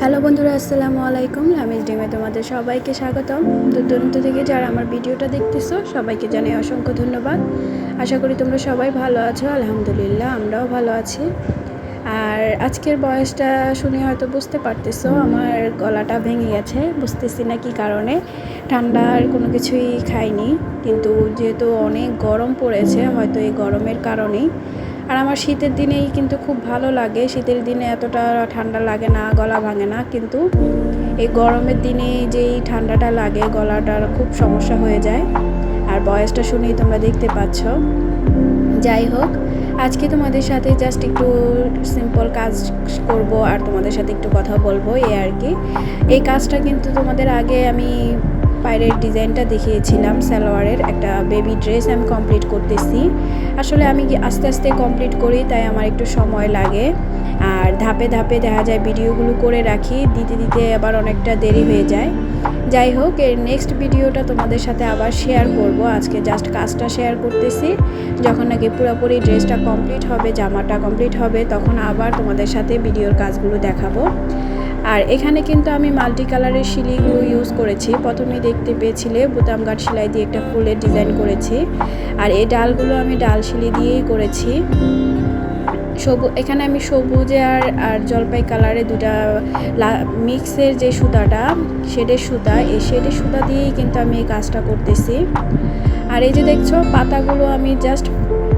Hello বন্ধুরা, আসসালামু আলাইকুম। আমি ডিমে তোমাদের সবাইকে স্বাগতম। দূরদূরান্ত থেকে যারা আমার ভিডিওটা দেখতেছো, সবাইকে জানাই অসংখ্য ধন্যবাদ। আশা করি তোমরা সবাই ভালো আছো, আলহামদুলিল্লাহ আমরাও ভালো আছি। আর আজকের বয়সটা শুনে হয়তো বুঝতে পারতেছো, আমার গলাটা ভেঙে গেছে, বুঝতেছি না কি কারণে। ঠান্ডার কোনো কিছুই খাইনি, কিন্তু যেহেতু অনেক গরম পড়েছে, হয়তো এই গরমের কারণেই। আর আমার শীতের দিনেই কিন্তু খুব ভালো লাগে। শীতের দিনে এতটা ঠান্ডা লাগে না, গলা ভাঙে না। কিন্তু এই গরমের দিনে যেই ঠান্ডাটা লাগে, গলাটার খুব সমস্যা হয়ে যায়। আর বয়সটা শুনেই তোমরা দেখতে পাচ্ছ। যাই হোক, আজকে তোমাদের সাথে জাস্ট একটু সিম্পল কাজ করব আর তোমাদের সাথে একটু কথা বলব এই আর কি। এই কাজটা কিন্তু তোমাদের আগে আমি পায়ের ডিজাইনটা দেখিয়েছিলাম সালোয়ারের একটা বেবি ড্রেস আমি কমপ্লিট করতেছি। আসলে আমি আস্তে আস্তে কমপ্লিট করি, তাই আমার একটু সময় লাগে। আর ধাপে ধাপে দেখা যায় ভিডিওগুলো করে রাখি, দিতে দিতে আবার অনেকটা দেরি হয়ে যায়। যাই হোক, এর নেক্সট ভিডিওটা তোমাদের সাথে আবার শেয়ার করব। আজকে জাস্ট কাজটা শেয়ার করতেছি। যখন নাকি পুরোপুরি ড্রেসটা কমপ্লিট হবে, জামাটা কমপ্লিট হবে, তখন আবার তোমাদের সাথে ভিডিওর কাজগুলো দেখাবো। আর এখানে কিন্তু আমি মাল্টি কালারের শিলিগুলো ইউজ করেছি। প্রথমে দেখতে পেয়েছিলে বুতাম গাঠ সেলাই দিয়ে একটা ফুলের ডিজাইন করেছি। আর এই ডালগুলো আমি ডাল শিলি দিয়েই করেছি। সবু, এখানে আমি সবুজে আর আর জলপাই কালারে দুটা মিক্সের যে সুতাটা, শেডের সুতা, এই শেডের সুতা দিয়েই কিন্তু আমি এই কাজটা করতেছি। আর এই যে দেখছ, পাতাগুলো আমি জাস্ট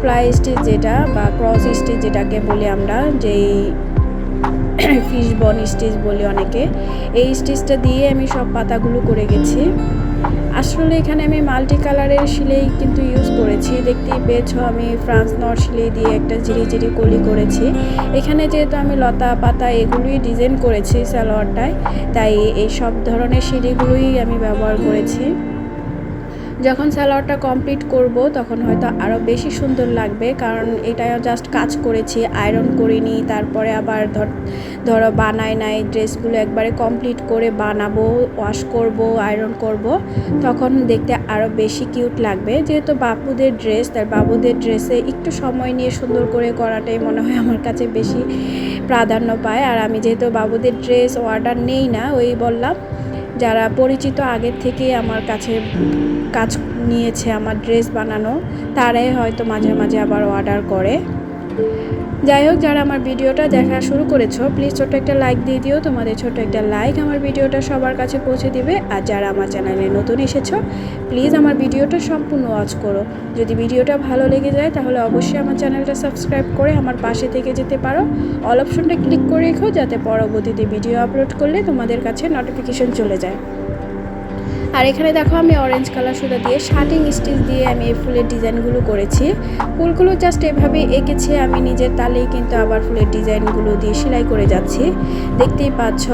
ফ্লাই স্টিচ যেটা বা ক্রস স্টিচ যেটাকে বলি আমরা, যেই ফিশ বন স্টিচ বলি অনেকে। এই স্টিচটা দিয়ে আমি সব পাতাগুলো করে গেছি। আসলে এখানে আমি মাল্টি কালারের সিলাই কিন্তু ইউজ করেছি। দেখতেই পেয়েছ আমি ফ্রান্স নট সিলাই দিয়ে একটা জিরি জিরি কলি করেছি। এখানে যেহেতু আমি লতা পাতা এগুলোই ডিজাইন করেছি সালোয়ারটায়, তাই এই সব ধরনের সিঁড়িগুলোই আমি ব্যবহার করেছি। যখন সালোয়ারটা কমপ্লিট করব, তখন হয়তো আরও বেশি সুন্দর লাগবে। কারণ এটা জাস্ট কাজ করেছি আয়রন করিনি, তারপরে আবার ধর, ধরো বানায় নাই ড্রেসগুলো একবারে কমপ্লিট করে বানাবো ওয়াশ করব আয়রন করব, তখন দেখতে আরও বেশি কিউট লাগবে। যেহেতু বাপুদের ড্রেস তার বাবুদের ড্রেসে একটু সময় নিয়ে সুন্দর করে করাটাই মনে হয় আমার কাছে বেশি প্রাধান্য পায়। আর আমি যেহেতু বাবুদের ড্রেস অর্ডার নেই না, ওই বললাম যারা পরিচিত আগের থেকে আমার কাছে কাজ নিয়েছে, আমার ড্রেস বানানো, তারাই হয়তো মাঝে মাঝে আবার অর্ডার করে। যাই হোক, যারা আমার ভিডিওটা দেখা শুরু করেছ প্লিজ ছোট্ট একটা লাইক দিয়ে দিও। তোমাদের ছোট্ট একটা লাইক আমার ভিডিওটা সবার কাছে পৌঁছে দিবে। আর যারা আমার চ্যানেলে নতুন এসেছ প্লিজ আমার ভিডিওটা সম্পূর্ণ ওয়াচ করো। যদি ভিডিওটা ভালো লেগে যায়, তাহলে অবশ্যই আমার চ্যানেলটা সাবস্ক্রাইব করে আমার পাশে থেকে যেতে পারো। অল অপশনটা ক্লিক করে রেখো, যাতে পরবর্তীতে ভিডিও আপলোড করলে তোমাদের কাছে নোটিফিকেশন চলে যায়। আর এখানে দেখো আমি অরেঞ্জ কালার সুতা দিয়ে শার্টিং স্টিচ দিয়ে আমি এই ফুলের ডিজাইনগুলো করেছি। ফুলগুলো জাস্ট এভাবে এঁকেছে, আমি নিজের তালেই কিন্তু আবার ফুলের ডিজাইনগুলো দিয়ে সেলাই করে যাচ্ছি। দেখতেই পাচ্ছ,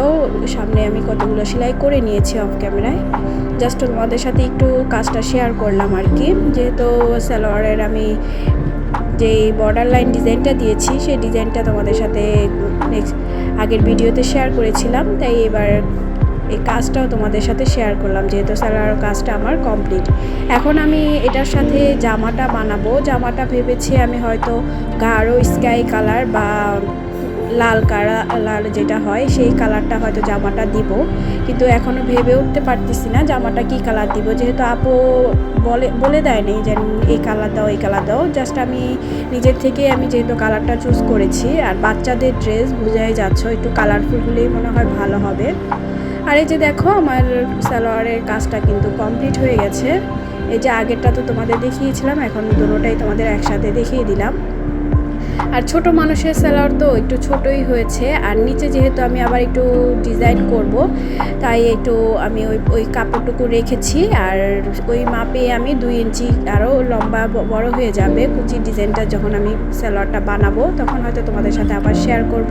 সামনে আমি কতগুলো সেলাই করে নিয়েছি অফ ক্যামেরায় জাস্ট তোমাদের সাথে একটু কাজটা শেয়ার করলাম আর কি। যেহেতু সালোয়ারের আমি যেই বর্ডার লাইন ডিজাইনটা দিয়েছি, সেই ডিজাইনটা তোমাদের সাথে নেক্সট আগের ভিডিওতে শেয়ার করেছিলাম। তাই এবার এই কাজটাও তোমাদের সাথে শেয়ার করলাম, যেহেতু স্যালার কাজটা আমার কমপ্লিট এখন আমি এটার সাথে জামাটা বানাবো। জামাটা ভেবেছি আমি হয়তো গাঢ় স্কাই কালার বা লাল কালা লাল যেটা হয়, সেই কালারটা হয়তো জামাটা দিব। কিন্তু এখনও ভেবে উঠতে পারতেছি না জামাটা কি কালার দিব। যেহেতু আপু বলে বলে দেয়নি যে এই কালার দাও, এই কালার দাও। জাস্ট আমি নিজের থেকে আমি যেহেতু কালারটা চুজ করেছি, আর বাচ্চাদের ড্রেস বোঝাই যাচ্ছ, একটু কালারফুল হলেই মনে হয় ভালো হবে। আর এই যে দেখো আমার সালোয়ারের কাজটা কিন্তু কমপ্লিট হয়ে গেছে। এই যে আগেরটা তো তোমাদের দেখিয়েছিলাম, এখন দুটোটাই তোমাদের একসাথে দেখিয়ে দিলাম। আর ছোট মানুষের স্যালার তো একটু ছোটই হয়েছে, আর নিচে যেহেতু আমি আবার একটু ডিজাইন করব, তাই একটু আমি ওই ওই কাপড়টুকু রেখেছি, আর ওই মাপে আমি দুই ইঞ্চি আরও লম্বা বড় হয়ে যাবে। কুচির ডিজাইনটা যখন আমি স্যালোয়ারটা বানাবো, তখন হয়তো তোমাদের সাথে আবার শেয়ার করব।